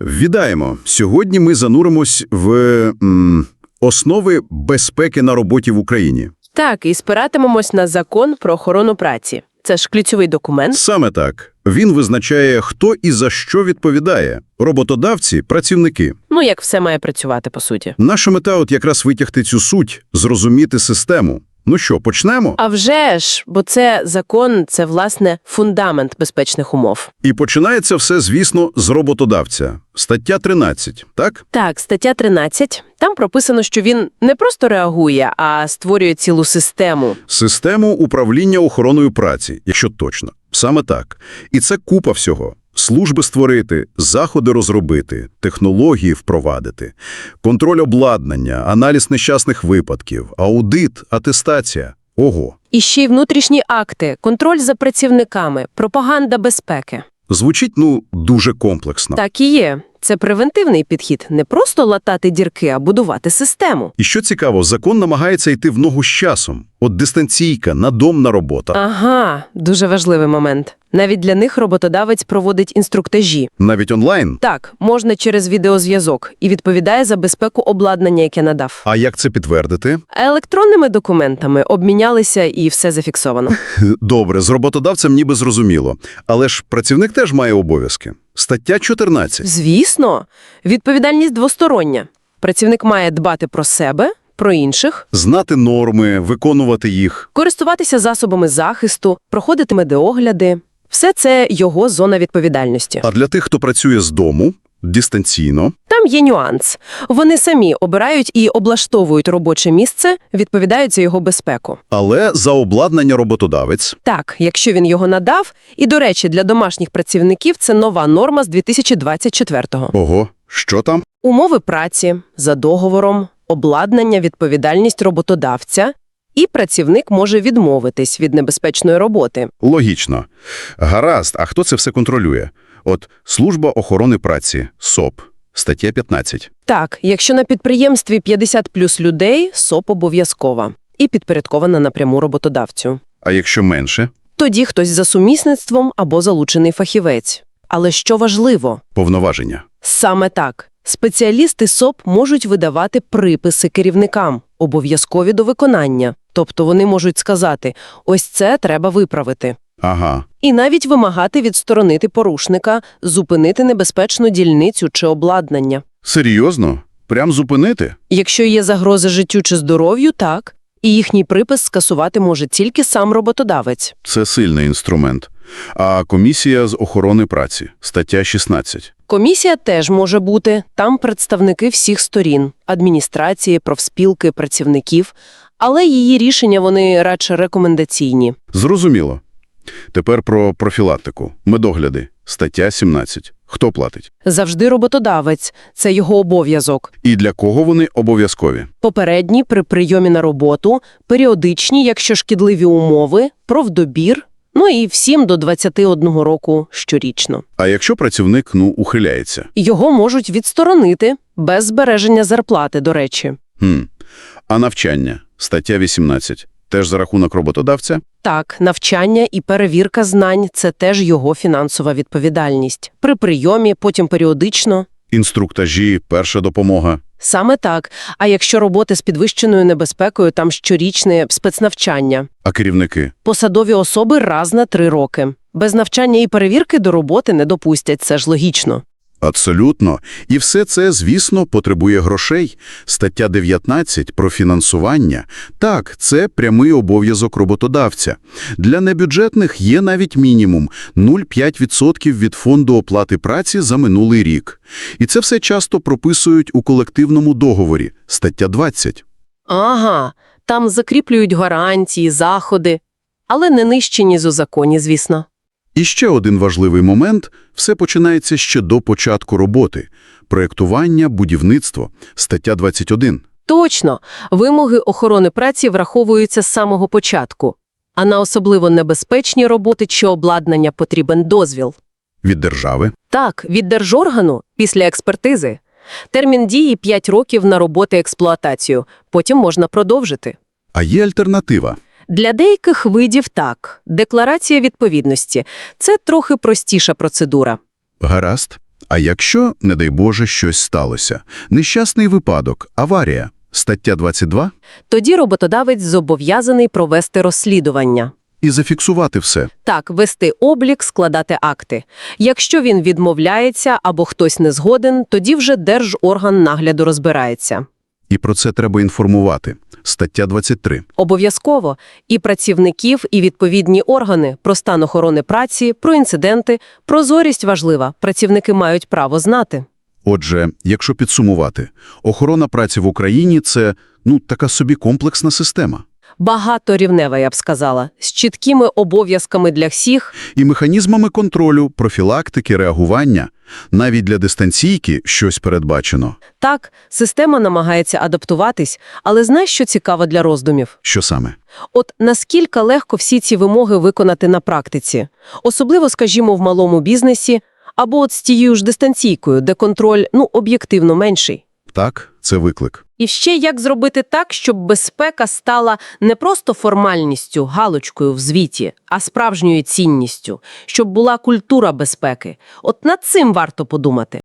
Вітаємо! Сьогодні ми зануримось в м, основи безпеки на роботі в Україні. Так, і спиратимемось на закон про охорону праці. Це ж ключовий документ. Саме так. Він визначає, хто і за що відповідає. Роботодавці – працівники. Ну, як все має працювати, по суті. Наша мета от якраз витягти цю суть, зрозуміти систему. Ну що, почнемо? А вже ж, бо це закон, це, власне, фундамент безпечних умов. І починається все, звісно, з роботодавця. Стаття 13, так? Так, стаття 13. Там прописано, що він не просто реагує, а створює цілу систему. Систему управління охороною праці, якщо точно. Саме так. І це купа всього. Служби створити, заходи розробити, технології впровадити, контроль обладнання, аналіз нещасних випадків, аудит, атестація. Ого. І ще й внутрішні акти, контроль за працівниками, пропаганда безпеки. Звучить, ну, дуже комплексно. Так і є. Це превентивний підхід. Не просто латати дірки, а будувати систему. І що цікаво, закон намагається йти в ногу з часом. От дистанційка, надомна робота. Ага, дуже важливий момент. Навіть для них роботодавець проводить інструктажі. Навіть онлайн. Так, можна через відеозв'язок і відповідає за безпеку обладнання, яке надав. А як це підтвердити? Електронними документами обмінялися і все зафіксовано. Добре, з роботодавцем ніби зрозуміло. Але ж працівник теж має обов'язки. Стаття 14. Звісно, відповідальність двостороння. Працівник має дбати про себе, про інших, Знати норми, виконувати їх. користуватися засобами захисту, проходити медеогляди. Все це його зона відповідальності. А для тих, хто працює з дому, дистанційно, Там є нюанс. Вони самі обирають і облаштовують робоче місце, відповідають за його безпеку. але за обладнання роботодавець. Так, якщо він його надав, і, до речі, для домашніх працівників це нова норма з 2024-го. Ого, що там? Умови праці, за договором, обладнання, відповідальність роботодавця, і працівник може відмовитись від небезпечної роботи. Логічно. Гаразд, а хто це все контролює? От Служба охорони праці, СОП, стаття 15. Так, якщо на підприємстві 50 плюс людей, СОП обов'язкова і підпорядкована напряму роботодавцю. А якщо менше? Тоді хтось за сумісництвом або залучений фахівець. Але що важливо, Повноваження. саме так. Спеціалісти СОП можуть видавати приписи керівникам, обов'язкові до виконання. Тобто вони можуть сказати, ось це треба виправити. Ага. І навіть вимагати відсторонити порушника, зупинити небезпечну дільницю чи обладнання. Серйозно? Прям зупинити? Якщо є загроза життю чи здоров'ю, так. І їхній припис скасувати може тільки сам роботодавець. Це сильний інструмент. А комісія з охорони праці, стаття 16. Комісія теж може бути, там представники всіх сторін – адміністрації, профспілки, працівників, але її рішення вони радше рекомендаційні. Зрозуміло. Тепер про профілактику, медогляди, стаття 17. Хто платить? Завжди роботодавець – це його обов'язок. І для кого вони обов'язкові? Попередні при прийомі на роботу, періодичні, якщо шкідливі умови, профдобір, ну і всім до 21 року щорічно. А якщо працівник, ну, ухиляється? Його можуть відсторонити без збереження зарплати, до речі. Хм. А навчання, стаття 18. Теж за рахунок роботодавця? Так, навчання і перевірка знань – це теж його фінансова відповідальність. При прийомі, потім періодично. Інструктажі, перша допомога. Саме так. А якщо роботи з підвищеною небезпекою, там щорічне спецнавчання. А керівники? Посадові особи раз на три роки. Без навчання і перевірки до роботи не допустять, це ж логічно. Абсолютно. І все це, звісно, потребує грошей. Стаття 19 про фінансування. Так, це прямий обов'язок роботодавця. Для небюджетних є навіть мінімум – 0,5% від фонду оплати праці за минулий рік. І це все часто прописують у колективному договорі. Стаття 20. Ага, там закріплюють гарантії, заходи, але не нижче, ніж у законі, звісно. І ще один важливий момент – все починається ще до початку роботи. Проєктування, будівництво. Стаття 21. Точно, вимоги охорони праці враховуються з самого початку. А на особливо небезпечні роботи чи обладнання потрібен дозвіл. Від держави. Так, від держоргану після експертизи. Термін дії 5 років на роботи експлуатацію, потім можна продовжити. А є альтернатива. Для деяких видів так. Декларація відповідності – це трохи простіша процедура. Гаразд. А якщо, не дай Боже, щось сталося? Нещасний випадок, аварія. Стаття 22? Тоді роботодавець зобов'язаний провести розслідування. І зафіксувати все. Так, вести облік, складати акти. Якщо він відмовляється або хтось не згоден, тоді вже держорган нагляду розбирається. І про це треба інформувати. Стаття 23. Обов'язково і працівників, і відповідні органи про стан охорони праці, про інциденти. Прозорість важлива. Працівники мають право знати. Отже, якщо підсумувати, охорона праці в Україні – це, ну, така собі комплексна система. Багаторівнева, я б сказала, з чіткими обов'язками для всіх. І механізмами контролю, профілактики, реагування. Навіть для дистанційки щось передбачено. Так, система намагається адаптуватись, але знаєш, що цікаво для роздумів? Що саме? От наскільки легко всі ці вимоги виконати на практиці? Особливо, скажімо, в малому бізнесі, або от з тією ж дистанційкою, де контроль, ну, об'єктивно менший. Так, це виклик. І ще як зробити так, щоб безпека стала не просто формальністю, галочкою в звіті, а справжньою цінністю, щоб була культура безпеки. От над цим варто подумати.